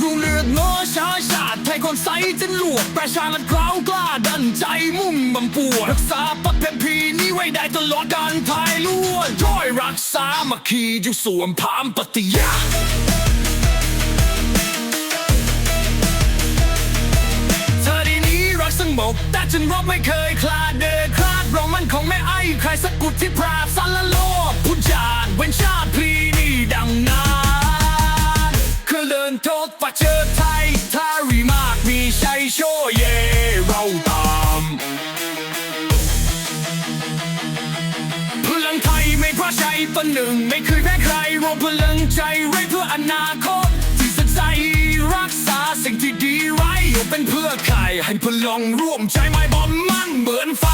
รุ่งเรืองง้อชาชาติไทยคนใสจะหลวกประชามันกล้าวกล้าดันใจมุ่งบังปวดรักษาปักเพพีนี้ไว้ได้ตลอดการภายล้วนช่วยรักษามาคีอยู่สวมพามปฏิญาเธอดีนี้รักสงบแต่ฉันรบไม่เคยคลาดเดินคลาดเรามันคงไม่ไอ้ใครสักกุดที่พราบสารโลก ตัวหนึ่งไม่เคยแพ้ใครรวมพลังใจไว้เพื่ออนาคต ที่สดใสรักษาสิ่งที่ดีไว้อยู่เป็นเพื่อใครให้พลังร่วมใจไม่บอมมั่นเหมือนไฟ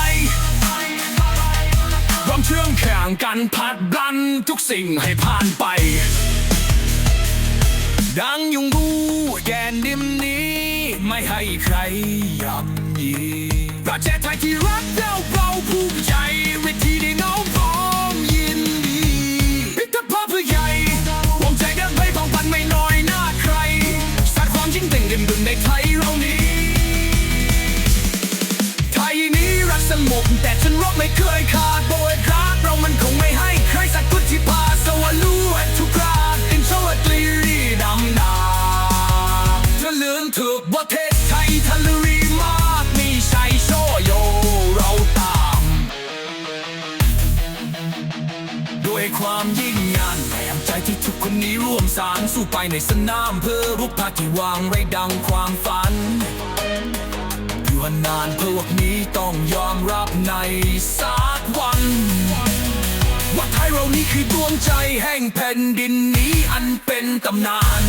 รวมเชื่องแข่งกันพัดดันทุกสิ่งให้ผ่านไป ดังยุงรูแกนดิมนี้ ไม่ให้ใครย่ำยีประเทศไทยที่รักเราเราภูมิใจเวทีได้น้องพ ด้วยความยิ่งงานแรงใจที่ทุกคนนี้ร่วมสารสู้ไปในสนามเพื่อรุกพาที่วางไว้ดังความฝันอยู่นานพวกนี้ต้องยอมรับในสักวันว่าไทยเรานี้คือดวงใจแห่งแผ่นดินนี้อันเป็นตำนาน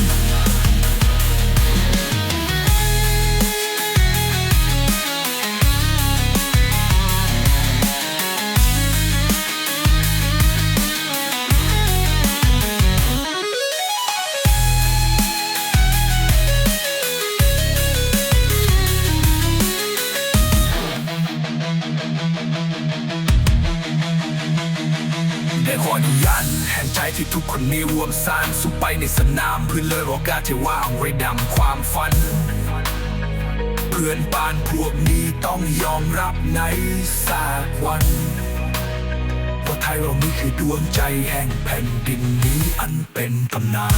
กัน แห่งใจที่ทุกคนมีร่วมสร้างสู้ไปในสนามเพื่อเลยโอกาสที่ว่างไว้ดำความฝัน เพื่อนบ้านพวกนี้ต้องยอมรับในสักวันว่าไทยเรานี่คือดวงใจแห่งแผ่นดินนี้อันเป็นตำนาน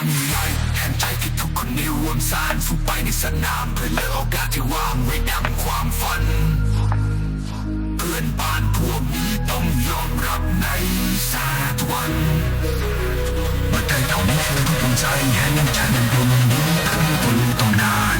อนความยิ่งใหญ่แห่งใจที่ทุกคนนี้ร่วมสานสู้ไปในสนามเพื่อเลยโอกาสที่ว่างไว้ดังความฝัน เพื่อนบ้านพวกนี้ต้องยอมรับในสาทวันว่าไทยเรานี้คือดวงใจแห่งแผ่นดินนี้คือเป็นตำนาน